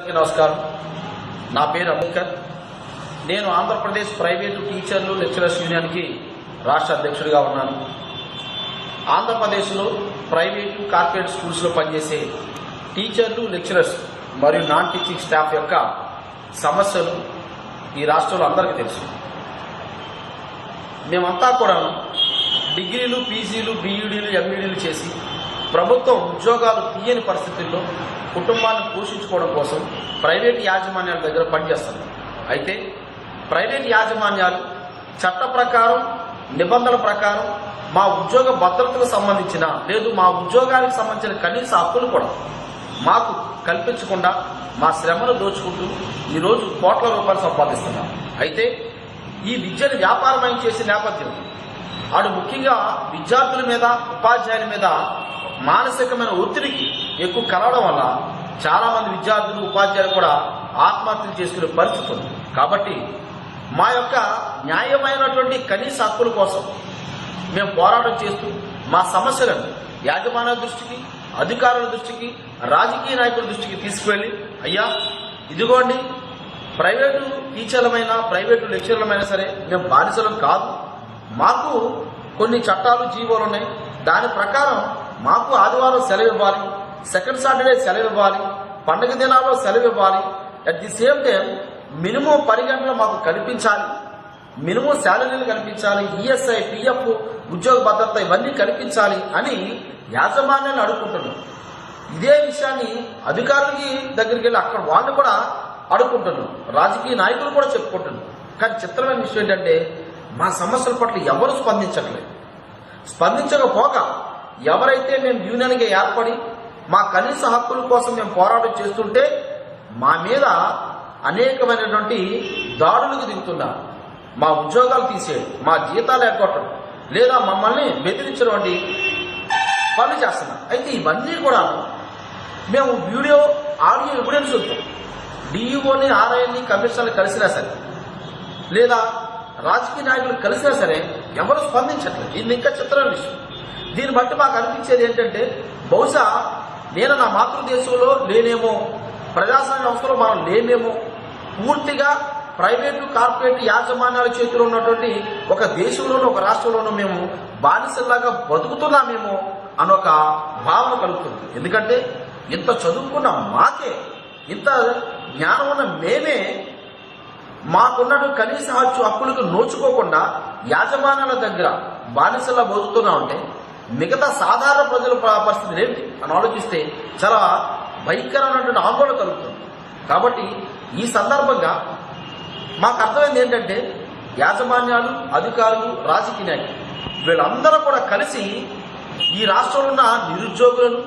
అందరికీ నమస్కారం. నా పేరు అంబేద్కర్. నేను ఆంధ్రప్రదేశ్ ప్రైవేటు టీచర్లు లెక్చరర్స్ యూనియన్కి రాష్ట్ర అధ్యక్షుడిగా ఉన్నాను. ఆంధ్రప్రదేశ్లో ప్రైవేటు కార్పొరేట్ స్కూల్స్లో పనిచేసే టీచర్లు లెక్చరర్స్ మరియు నాన్ టీచింగ్ స్టాఫ్ యొక్క సమస్యలు ఈ రాష్ట్రంలో అందరికీ తెలుసు. మేమంతా కూడా డిగ్రీలు పీజీలు బీఈడీలు ఎంఈడీలు చేసి ప్రభుత్వం ఉద్యోగాలు తీయని పరిస్థితుల్లో కుటుంబాన్ని పోషించుకోవడం కోసం ప్రైవేట్ యాజమాన్యాల దగ్గర పనిచేస్తుంది. అయితే ప్రైవేట్ యాజమాన్యాలు చట్ట ప్రకారం నిబంధనల ప్రకారం మా ఉద్యోగ భద్రతకు సంబంధించిన లేదు మా ఉద్యోగానికి సంబంధించిన కనీస హక్కులు కూడా మాకు కల్పించకుండా మా శ్రమను దోచుకుంటూ ఈరోజు కోట్ల రూపాయలు సంపాదిస్తున్నాం. అయితే ఈ విద్యను వ్యాపారమయం చేసే నేపథ్యం అటు ముఖ్యంగా విద్యార్థుల మీద ఉపాధ్యాయుల మీద మానసికమైన ఒత్తిడికి ఎక్కువ కలవడం వల్ల చాలా మంది విద్యార్థులు ఉపాధ్యాయులు కూడా ఆత్మహత్యలు చేసుకునే పరిస్థితి ఉంది. కాబట్టి మా యొక్క న్యాయమైనటువంటి కనీస హక్కుల కోసం మేము పోరాటం చేస్తూ మా సమస్యలను యాజమాన్య దృష్టికి అధికారుల దృష్టికి రాజకీయ నాయకుల దృష్టికి తీసుకువెళ్ళి అయ్యా ఇదిగోండి ప్రైవేటు టీచర్లమైనా ప్రైవేటు లెక్చర్లమైనా సరే మేము బానిసలం కాదు. మాకు కొన్ని చట్టాలు జీవోలు ఉన్నాయి. దాని ప్రకారం మాకు ఆదివారం సెలవు ఇవ్వాలి సెకండ్ సాటర్డే సెలవు ఇవ్వాలి పండుగ దినాల్లో సెలవు ఇవ్వాలి at the same time minimum పది గంటలు మాకు కనిపించాలి మినిమం శాలరీలు కనిపించాలి ఈఎస్ఐ పిఎఫ్ ఉద్యోగ భద్రత ఇవన్నీ కనిపించాలి అని యాజమాన్యాన్ని అడుగుకుంటున్నాం ఇదే విషయాన్ని అధికారులకి దగ్గరికి వెళ్ళి అక్కడ వాళ్ళు కూడా అడుక్కుంటున్నారు రాజకీయ నాయకులు కూడా చెప్పుకుంటున్నారు కానీ చిత్రమైన విషయం ఏంటంటే మా సమస్యల పట్ల ఎవరు స్పందించట్లేదు. స్పందించకపోక ఎవరైతే మేము యూనియన్గా ఏర్పడి మా కనీస హక్కుల కోసం మేము పోరాటం చేస్తుంటే మా మీద అనేకమైనటువంటి దాడులకు దిగుతున్నారు. మా ఉద్యోగాలు తీసేయడం మా జీతాలు ఎగ్గొట్టడం లేదా మమ్మల్ని బెదిరించడం వంటి పనులు చేస్తున్నారు. అయితే ఇవన్నీ కూడా మేము వీడియో ఆడియో ఎవిడెన్స్ ఉంటాం డిఈఓని ఆర్ఐని కమిషనర్లు కలిసినా సరే లేదా రాజకీయ నాయకులు కలిసినా సరే ఎవరు స్పందించట్లేదు. ఇది ఇంకా చిత్రం విషయం. దీన్ని బట్టి మాకు అనిపించేది ఏంటంటే బహుశా నేను నా మాతృదేశంలో లేనేమో ప్రజాస్వామ్య వ్యవస్థలో మనం లేనేమో పూర్తిగా ప్రైవేటు కార్పొరేట్ యాజమాన్యాల చేతిలో ఉన్నటువంటి ఒక దేశంలోనూ ఒక రాష్ట్రంలోనూ మేము బానిసల్లాగా బతుకుతున్నామేమో అనొక భావన కలుగుతుంది. ఎందుకంటే ఇంత చదువుకున్న మాకే ఇంత జ్ఞానం ఉన్న మేమే మాకున్నట్టు కనీస హక్కు హక్కులకు నోచుకోకుండా యాజమాన్యాల దగ్గర బానిసలా బతుకుతున్నా ఉంటే మిగతా సాధారణ ప్రజల పరిస్థితి ఏంటి అని ఆలోచిస్తే చాలా భయంకరమైనటువంటి ఆందోళన కలుగుతుంది. కాబట్టి ఈ సందర్భంగా మాకు అర్థమైంది ఏంటంటే యాజమాన్యాలు అధికారులు రాజకీయ నాయకులు వీళ్ళందరూ కూడా కలిసి ఈ రాష్ట్రంలో ఉన్న నిరుద్యోగులను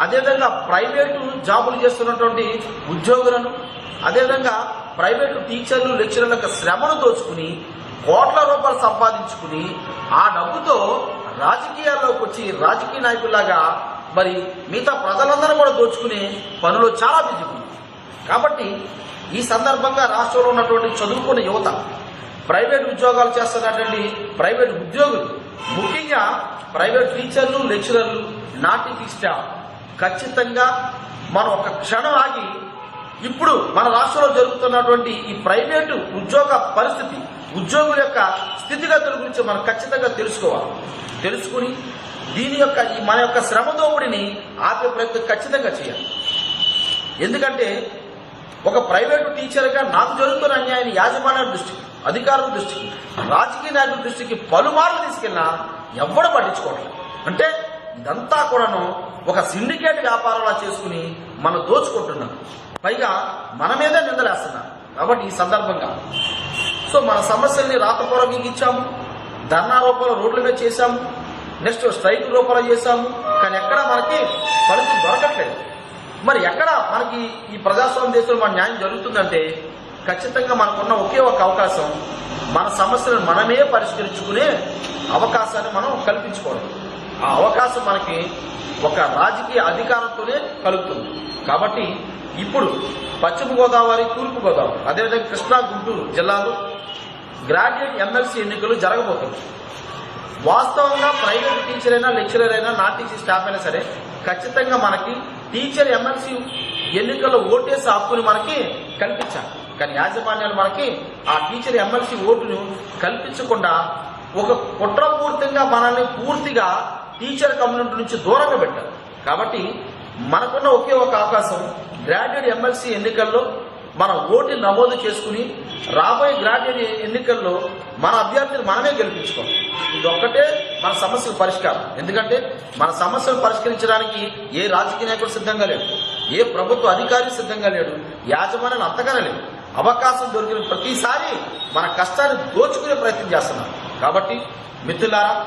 అదేవిధంగా ప్రైవేటు జాబులు చేస్తున్నటువంటి ఉద్యోగులను అదేవిధంగా ప్రైవేటు టీచర్లు లెక్చరర్ల యొక్క శ్రమను దోచుకుని కోట్ల రూపాయలు సంపాదించుకుని ఆ డబ్బుతో రాజకీయాల్లోకి వచ్చి రాజకీయ నాయకుల్లాగా మరి మిగతా ప్రజలందరూ కూడా దోచుకునే పనులు చాలా బిజీగా కాబట్టి ఈ సందర్భంగా రాష్ట్రంలో ఉన్నటువంటి చదువుకున్న యువత ప్రైవేట్ ఉద్యోగాలు చేస్తున్నటువంటి ప్రైవేట్ ఉద్యోగులు ముఖ్యంగా ప్రైవేట్ టీచర్లు లెక్చరర్లు నాటికి స్టాఫ్ ఖచ్చితంగా మనం ఒక క్షణం ఆగి ఇప్పుడు మన రాష్ట్రంలో జరుగుతున్నటువంటి ఈ ప్రైవేటు ఉద్యోగ పరిస్థితి ఉద్యోగుల యొక్క స్థితిగతుల గురించి మనం ఖచ్చితంగా తెలుసుకోవాలి. తెలుసుకుని దీని యొక్క మన యొక్క శ్రమ దోపిడిని ఆపే ప్రయత్నం ఖచ్చితంగా చేయాలి. ఎందుకంటే ఒక ప్రైవేటు టీచర్గా నాకు జరుగుతున్న అన్యాయాన్ని యాజమాన్య దృష్టికి అధికారుల దృష్టికి రాజకీయ నాయకుల దృష్టికి పలుమార్లు తీసుకెళ్ళినా ఎవ్వడు పట్టించుకోవట్లేదు. అంటే ఇదంతా కూడాను ఒక సిండికేట్ వ్యాపారంలా చేసుకుని మనం దోచుకుంటున్నాం. పైగా మన మీదే నిందలేస్తున్నాం కాబట్టి ఈ సందర్భంగా సో మన సమస్యల్ని రాతపూర్వకంగా ఇచ్చాము. ధర్నా రూపంలో రోడ్ల మీద చేశాము. నెక్స్ట్ స్ట్రైక్ రూపంలో చేశాము. కానీ ఎక్కడా మనకి ఫలితం దొరకట్లేదు. మరి ఎక్కడ మనకి ఈ ప్రజాస్వామ్య దేశంలో మన న్యాయం జరుగుతుందంటే ఖచ్చితంగా మనకున్న ఒకే ఒక అవకాశం మన సమస్యలను మనమే పరిష్కరించుకునే అవకాశాన్ని మనం కల్పించుకోవడం. ఆ అవకాశం మనకి ఒక రాజకీయ అధికారంతోనే కలుగుతుంది. కాబట్టి ఇప్పుడు పశ్చిమ గోదావరి తూర్పు గోదావరి అదేవిధంగా కృష్ణా గుంటూరు జిల్లాలో గ్రాడ్యుయేట్ ఎమ్మెల్సీ ఎన్నికలు జరగబోతుంది వాస్తవంగా ప్రైవేట్ టీచర్ అయినా లెక్చరర్ అయినా నాన్ టీచింగ్ స్టాఫ్ అయినా సరే ఖచ్చితంగా మనకి టీచర్ ఎమ్మెల్సీ ఎన్నికల్లో ఓటేసే హక్కుని మనకి కల్పించాలి. కానీ యాజమాన్యాలు మనకి ఆ టీచర్ ఎమ్మెల్సీ ఓటును కల్పించకుండా ఒక కుట్రపూర్తిగా మనల్ని పూర్తిగా టీచర్ కమ్యూనిటీ నుంచి దూరంగా పెట్టారు. కాబట్టి మనకున్న ఒకే ఒక అవకాశం గ్రాడ్యుయేట్ ఎమ్మెల్సీ ఎన్నికల్లో మన ఓటు నమోదు చేసుకుని రాబోయే గ్రాడ్యుయేట్ ఎన్నికల్లో మన అభ్యర్థిని మనమే గెలిపించుకోవాలి. ఇది ఒక్కటే మన సమస్యకు పరిష్కారం. ఎందుకంటే మన సమస్యలు పరిష్కరించడానికి ఏ రాజకీయ నాయకుడు సిద్ధంగా లేడు ఏ ప్రభుత్వ అధికారి సిద్ధంగా లేడు యాజమాన్యం అంతగానే లేదు అవకాశం దొరికిన ప్రతిసారి మన కష్టాన్ని దోచుకునే ప్రయత్నం చేస్తున్నారు. కాబట్టి మిత్రులారా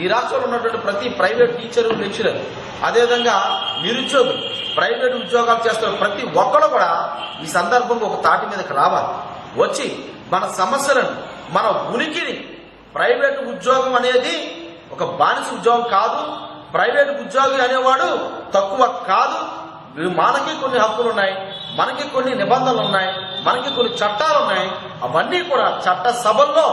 ఈ రాష్ట్రంలో ఉన్నటువంటి ప్రతి ప్రైవేట్ టీచరు లెక్చరర్ అదేవిధంగా నిరుద్యోగులు ప్రైవేట్ ఉద్యోగాలు చేస్తున్న ప్రతి ఒక్కరు కూడా ఈ సందర్భంగా ఒక తాటి మీదకి రావాలి. వచ్చి మన సమస్యలను మన ఉనికిని ప్రైవేట్ ఉద్యోగం అనేది ఒక బానిస ఉద్యోగం కాదు. ప్రైవేట్ ఉద్యోగి అనేవాడు తక్కువ కాదు. మనకి కొన్ని హక్కులు ఉన్నాయి మనకి కొన్ని నిబంధనలు ఉన్నాయి మనకి కొన్ని చట్టాలు ఉన్నాయి. అవన్నీ కూడా చట్ట సభల్లో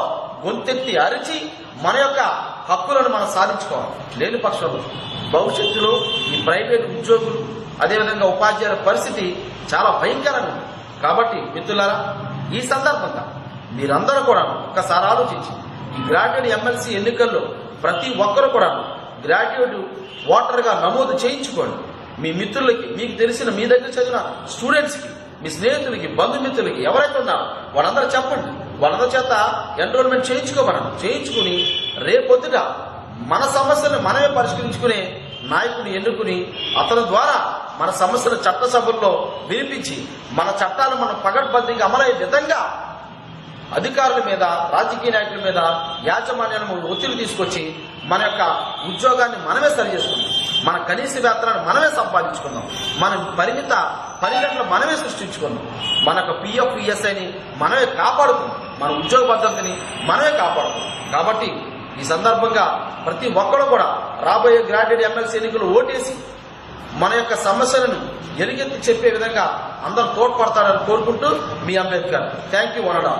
గొంతెత్తి అరిచి మన యొక్క హక్కులను మనం సాధించుకోవాలి. లేని పక్షంలో. భవిష్యత్తులో ఈ ప్రైవేట్ ఉద్యోగులు అదేవిధంగా ఉపాధ్యాయుల పరిస్థితి చాలా భయంకరంగా ఉంది. కాబట్టి మిత్రులారా ఈ సందర్భంగా మీరందరూ కూడా ఒక్కసారి ఆలోచించి ఈ గ్రాడ్యుయేట్ ఎమ్మెల్సీ ఎన్నికల్లో ప్రతి ఒక్కరు కూడా గ్రాడ్యుయేట్ ఓటర్గా నమోదు చేయించుకోండి. మీ మిత్రులకి మీకు తెలిసిన మీ దగ్గర చదివిన స్టూడెంట్స్కి మీ స్నేహితులకి బంధుమిత్రులకి ఎవరైతే ఉన్నారో వాళ్ళందరూ చెప్పండి. వాళ్ళందరి చేత ఎన్రోల్మెంట్ చేయించుకోమనండి. చేయించుకుని రేపొద్దుట మన సమస్యలను మనమే పరిష్కరించుకునే నాయకుడిని ఎన్నుకుని అతని ద్వారా మన సమస్యల చట్టసభల్లో వినిపించి మన చట్టాలు మనం పగడ్బందీగా అమలయ్యే విధంగా అధికారుల మీద రాజకీయ నాయకుల మీద యాజమాన్యాలను ఒత్తిడి తీసుకొచ్చి మన యొక్క ఉద్యోగాన్ని మనమే సరి చేసుకుందాం. మన కనీస వేతనాన్ని మనమే సంపాదించుకుందాం. మన పరిమిత పని మనమే సృష్టించుకుందాం. మన యొక్క పిఎఫ్ పిఎస్ఐని మనమే కాపాడుకుందాం. మన ఉద్యోగ పద్ధతిని మనమే కాపాడుకుందాం. కాబట్టి ఈ సందర్భంగా ప్రతి ఒక్కరు కూడా రాబోయే గ్రాడ్యుయేట్ ఎమ్మెల్సీ ఎన్నికలు ఓటేసి మన యొక్క సమస్యలను ఎలుగెత్తి చెప్పే విధంగా అందరూ తోడ్పడతారని కోరుకుంటూ మీ అంబేద్కర్. Thank you వనడా